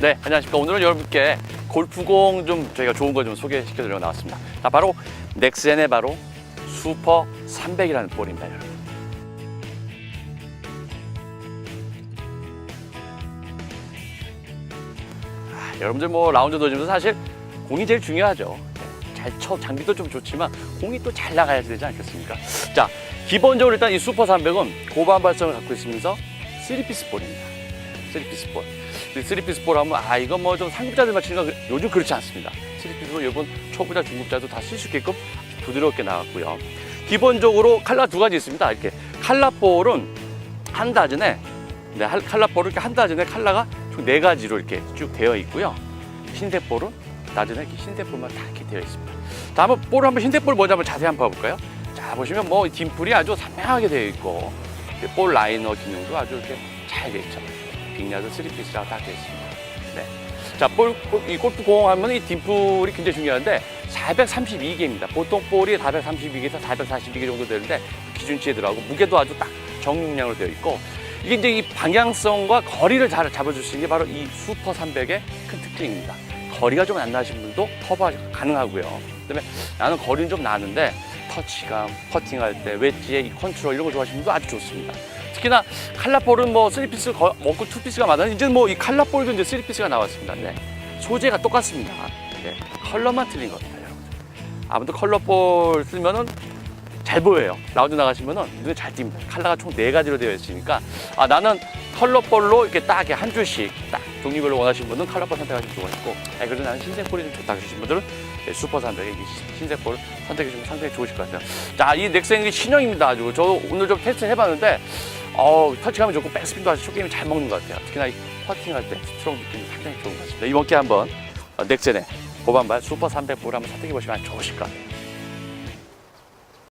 네, 안녕하십니까. 오늘은 여러분께 골프공 좀 저희가 좋은 거 좀 소개시켜 드리려고 나왔습니다. 자, 바로 넥센의 바로 슈퍼 300이라는 볼입니다, 여러분. 아, 여러분들 뭐 라운드 도지면서 사실 공이 제일 중요하죠. 네, 잘 쳐, 장비도 좀 좋지만 공이 또 잘 나가야 되지 않겠습니까? 자, 기본적으로 일단 이 슈퍼 300은 고반 발성을 갖고 있으면서 3피스 볼입니다. 3피스 볼. 3피스 볼 하면 아 이거 뭐좀 상급자들만 치는 거 그- 요즘 그렇지 않습니다. 3피스 볼 여러분 초보자 중급자도 다 쓸 수 있게끔 부드럽게 나왔고요. 기본적으로 칼라 두 가지 있습니다. 이렇게 칼라 볼은 한 다즌에 네, 할- 칼라 볼은 이렇게 한 다즌에 칼라가 총 네 가지로 이렇게 쭉 되어 있고요. 흰색 볼은 다즌에 이렇게 흰색 볼만 다 이렇게 되어 있습니다. 자, 한번 볼 한번 흰색 볼 먼저 한번 자세히 한번 봐볼까요? 자, 보시면 뭐 딤플이 아주 선명하게 되어 있고 볼 라이너 기능도 아주 이렇게 잘 되어 있죠. 빅야드 3피스라고 딱 되어 있습니다. 네. 자, 볼, 골- 이 골프 공 하면 이 딤플이 굉장히 중요한데 432개입니다. 보통 볼이 432개에서 442개 정도 되는데 기준치에 들어가고 무게도 아주 딱 정육량으로 되어 있고 이게 이제 이 방향성과 거리를 잘 잡아줄 수 있는 게 바로 이 슈퍼 300의 큰 특징입니다. 거리가 좀 안 나신 분도 커버 가능하고요. 그다음에 나는 거리는 좀 나는데 터치감, 퍼팅할 때 웨지의 이 컨트롤 이런 거 좋아하시는 분도 아주 좋습니다. 특히나 칼라볼은 뭐 3피스 먹고 2피스가 많았는데 이제 뭐 이 칼라볼도 이제 3피스가 나왔습니다. 네. 소재가 똑같습니다. 네. 컬러만 틀린 겁니다, 여러분. 아무튼 컬러볼 쓰면은 잘 보여요. 라운드 나가시면은 눈에 잘 띕니다. 칼라가 총 네 가지로 되어 있으니까 아 나는 컬러볼로 이렇게 딱 한 줄씩 딱 종류별로 원하시는 분은 컬러볼 선택하시면 좋아하시고 아 그래도 나는 흰색 볼이 좀 좋다 하시는 분들은 네, 슈퍼 300의 이 흰색 볼 선택해 주시면 상당히 좋으실 것 같아요. 자, 이 넥센이 신형입니다. 아주 저 오늘 좀 테스트 해봤는데 어 터치감이 좋고 백스핀도 아주 쇼게임이 잘 먹는 것 같아요. 특히나 이 퍼팅할 때 스트롱 느낌이 상당히 좋은 것 같습니다. 이번 기회에 한번 어, 넥센의 고반발 슈퍼 300볼 한번 선택해 보시면 좋으실 것 같아요.